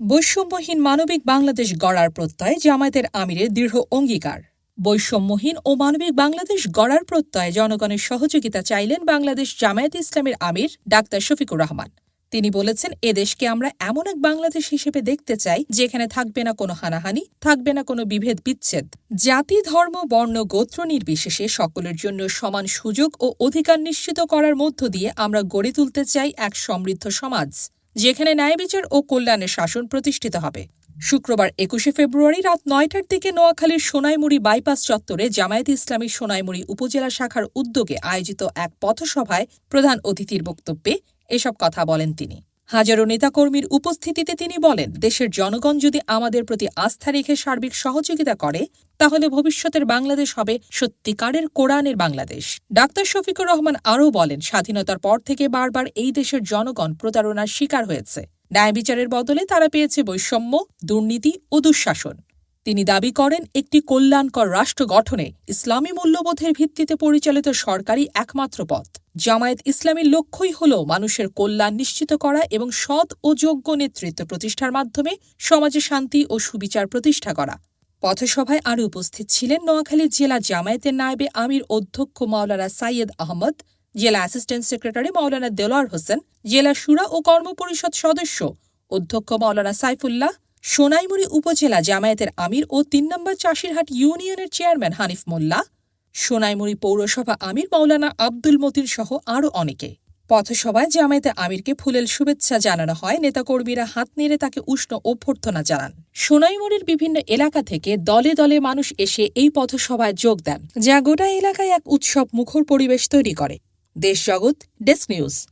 বৈষম্যহীন মানবিক বাংলাদেশ গড়ার প্রত্যয় জামায়াতের আমিরের দৃঢ় অঙ্গীকার। বৈষম্যহীন ও মানবিক বাংলাদেশ গড়ার প্রত্যয় জনগণের সহযোগিতা চাইলেন বাংলাদেশ জামায়াত ইসলামের আমির ডাক্তার শফিকুর রহমান। তিনি বলেছেন এদেশকে আমরা এমন এক বাংলাদেশ হিসেবে দেখতে চাই, যেখানে থাকবে না কোনো হানাহানি, থাকবে না কোনো বিভেদ বিচ্ছেদ। জাতি, ধর্ম, বর্ণ, গোত্র নির্বিশেষে সকলের জন্য সমান সুযোগ ও অধিকার নিশ্চিত করার মধ্য দিয়ে আমরা গড়ে তুলতে চাই এক সমৃদ্ধ সমাজ। যেখানে ন্যায় বিচার ও কল্যাণের শাসন প্রতিষ্ঠিত হবে। শুক্রবার একুশে ফেব্রুয়ারি রাত নয়টার দিকে নোয়াখালীর সোনাইমুড়ি বাইপাস চত্বরে জামায়াত ইসলামী সোনাইমুড়ি উপজেলা শাখার উদ্যোগে আয়োজিত এক পথসভায় প্রধান অতিথির বক্তব্যে এসব কথা বলেন তিনি। হাজারো নেতাকর্মীর উপস্থিতিতে তিনি বলেন, দেশের জনগণ যদি আমাদের প্রতি আস্থা রেখে সার্বিক সহযোগিতা করে, তাহলে ভবিষ্যতের বাংলাদেশ হবে সত্যিকারের কোরআনের বাংলাদেশ। ডাক্তার শফিকুর রহমান আরও বলেন, স্বাধীনতার পর থেকে বারবার এই দেশের জনগণ প্রতারণার শিকার হয়েছে। ন্যায় বিচারের বদলে তারা পেয়েছে বৈষম্য, দুর্নীতি ও দুঃশাসন। তিনি দাবি করেন, একটি কল্যাণকর রাষ্ট্র গঠনে ইসলামী মূল্যবোধের ভিত্তিতে পরিচালিত সরকারই একমাত্র পথ। জামায়াত ইসলামের লক্ষ্যই হল মানুষের কল্যাণ নিশ্চিত করা এবং সৎ ও যোগ্য নেতৃত্ব প্রতিষ্ঠার মাধ্যমে সমাজে শান্তি ও সুবিচার প্রতিষ্ঠা করা। পথসভায় আরও উপস্থিত ছিলেন নোয়াখালী জেলা জামায়াতের নায়েবে আমির অধ্যক্ষ মাওলানা সাইয়দ আহমদ, জেলা অ্যাসিস্ট্যান্ট সেক্রেটারি মাওলানা দেলোয়ার হোসেন, জেলা সুরা ও কর্মপরিষদ সদস্য অধ্যক্ষ মাওলানা সাইফুল্লাহ, সোনাইমুড়ি উপজেলা জামায়াতের আমির ও তিন নম্বর চাষিরহাট ইউনিয়নের চেয়ারম্যান হানিফ মোল্লা সোনাইমুড়ি পৌরসভা আমির মৌলানা আব্দুল মতির সহ আরও অনেকে। পথসভায় জামায়াতে আমিরকে ফুলেল শুভেচ্ছা জানানো হয়। নেতাকর্মীরা হাত নেড়ে তাকে উষ্ণ অভ্যর্থনা জানান। সোনাইমুড়ির বিভিন্ন এলাকা থেকে দলে দলে মানুষ এসে এই পথসভায় যোগ দেন, যা গোটা এলাকায় এক উৎসব মুখর পরিবেশ তৈরি করে। দেশ জগৎ, ডেস্ক নিউজ।